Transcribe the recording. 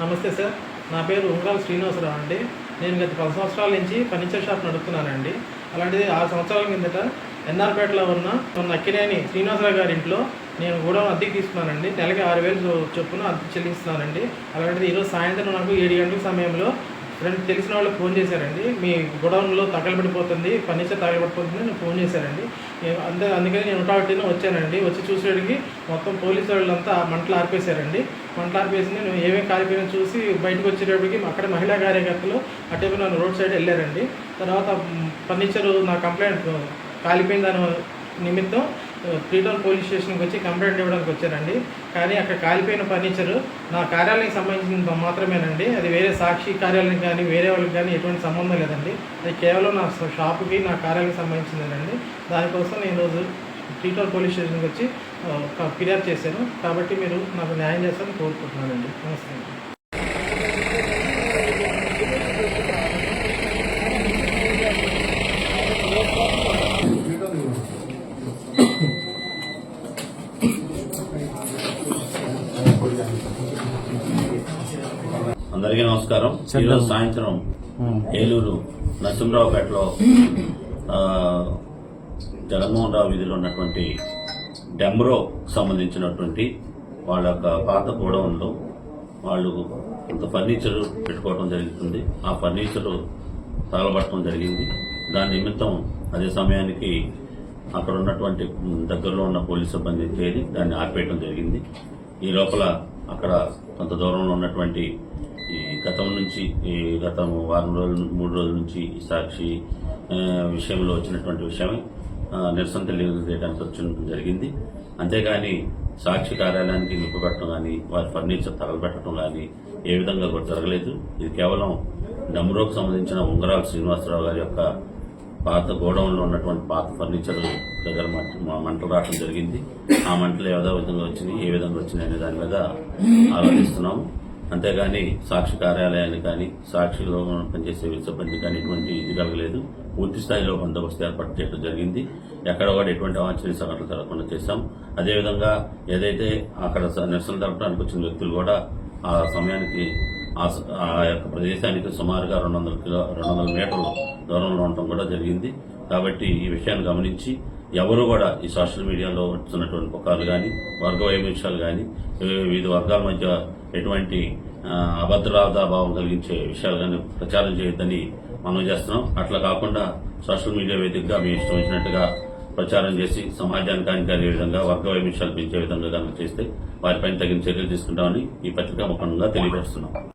నమస్తే సార్. నా పేరు ఉంగరాల శ్రీనివాసరావు అండి. నేను గత పది సంవత్సరాల నుంచి ఫర్నిచర్ షాప్ నడుపుతున్నానండి. అలాంటిది ఆరు సంవత్సరాల కిందట ఎన్ఆర్పేటలో ఉన్న ఉన్న అక్కినేని శ్రీనివాసరావు గారి ఇంట్లో నేను కూడా అద్దెకి తీసుకున్నానండి. నెలకి ఆరు వేలు చొప్పున అద్దె చెల్లిస్తున్నానండి. అలాంటిది ఈరోజు సాయంత్రం నాకు ఏడు గంటల సమయంలో ఫ్రెండ్ తెలిసిన వాళ్ళకి ఫోన్ చేశారండి. మీ గొడవన్లో తగలబడిపోతుంది ఫర్నిచర్ తగలబడిపోతుంది నేను ఫోన్ చేశారండి. అంతే అందుకని నేను ఉంటాబట్టిన వచ్చానండి. వచ్చి చూసేటికి మొత్తం పోలీసు వాళ్ళంతా మంటలు ఆర్పేశారండి. మంటలు ఆర్పేసి నేను ఏమేమి కాలిపోయినా చూసి బయటకు వచ్చేటప్పటికి అక్కడ మహిళా కార్యకర్తలు అటే నన్ను రోడ్ సైడ్ వెళ్ళారండి. తర్వాత ఫర్నిచర్ నా కంప్లైంట్ కాలిపోయిందని నిమిత్తం త్రీటౌన్ పోలీస్ స్టేషన్కి వచ్చి కంప్లైంట్ ఇవ్వడానికి వచ్చారండి. కానీ అక్కడ కాలిపోయిన ఫర్నిచర్ నా కార్యాలయానికి సంబంధించిన మాత్రమేనండి. అది వేరే సాక్షి కార్యాలయం కానీ వేరే వాళ్ళకి కానీ ఎటువంటి సంబంధం లేదండి. అది కేవలం నా షాపుకి నా కార్యాలయానికి సంబంధించిందేనండి దానికోసం నేను ఈరోజు త్రీటౌన్ పోలీస్ స్టేషన్కి వచ్చి ఫిర్యాదు చేశాను. కాబట్టి మీరు నాకు న్యాయం చేస్తారని కోరుకుంటున్నానండి. నమస్తే అండి. అందరికీ నమస్కారం. ఈరోజు సాయంత్రం ఏలూరు నరసింహరావుపేటలో జగన్మోహన్ రావు వీధిలో ఉన్నటువంటి డెమ్రో సంబంధించినటువంటి వాళ్ళ యొక్క పాత గోడౌన్లో వాళ్ళు కొంత ఫర్నిచర్ పెట్టుకోవడం జరుగుతుంది. ఆ ఫర్నిచర్ తగలబట్టడం జరిగింది. దాని నిమిత్తం అదే సమయానికి అక్కడ ఉన్నటువంటి దగ్గరలో ఉన్న పోలీస్ సిబ్బంది చేరి దాన్ని ఆర్పేయడం జరిగింది. ఈ లోపల అక్కడ కొంత దూరంలో ఉన్నటువంటి ఈ గతం నుంచి ఈ గత వారం రోజులు మూడు రోజుల నుంచి ఈ సాక్షి విషయంలో వచ్చినటువంటి విషయమే నిరసన తెలియజేయడానికి వచ్చిన జరిగింది. అంతేగాని సాక్షి కార్యాలయానికి నిప్పుపెట్టడం కానీ వారి ఫర్నిచర్ తగలబెట్టడం కానీ ఏ విధంగా కూడా జరగలేదు. ఇది కేవలం డమ్రోకు సంబంధించిన ఉంగరాల శ్రీనివాసరావు గారి యొక్క పాత గోడౌన్లో ఉన్నటువంటి పాత ఫర్నిచర్ దగ్గర మంట- మంటలు రావడం జరిగింది. ఆ మంటలు ఏదో విధంగా వచ్చినాయి ఏ విధంగా వచ్చినాయి అనే దాని మీద ఆలోచిస్తున్నాము. అంతేగాని సాక్షి కార్యాలయాన్ని కానీ సాక్షిలో పనిచేసే సిబ్బంది కానీ ఎటువంటి ఇది కలగలేదు. పూర్తి స్థాయిలో బందోబస్తు ఏర్పాటు చేయడం జరిగింది. ఎక్కడ కూడా ఎటువంటి అవాంఛనీయ సంఘటనలు జరగకుండా చేశాం. అదేవిధంగా ఏదైతే అక్కడ నిరసన జరపడానికి వచ్చిన వ్యక్తులు కూడా ఆ సమయానికి ఆ ఆ యొక్క ప్రదేశానికి సుమారుగా రెండు వందల కిలో రెండు వందల మీటర్ల దూరంలో ఉండటం కూడా జరిగింది. కాబట్టి ఈ విషయాన్ని గమనించి ఎవరు కూడా ఈ సోషల్ మీడియాలో వస్తున్నటువంటి పుకార్లు కానీ వర్గ వైవిధ్యాలు కానీ వివిధ వర్గాల మధ్య ఎటువంటి అభద్రాదాభావం కలిగించే విషయాలు కానీ ప్రచారం చేయొద్దని మనం చేస్తున్నాం. అట్లా కాకుండా సోషల్ మీడియా వేదికగా మీ ఇష్టం వచ్చినట్టుగా ప్రచారం చేసి సమాజానికి హానికరే విధంగా వర్గ వైవిధ్యాలు పెంచే విధంగా కనుక చేస్తే వారిపైన తగిన చర్యలు తీసుకుంటామని ఈ పత్రిక ముఖంగా తెలియపరుస్తున్నాం.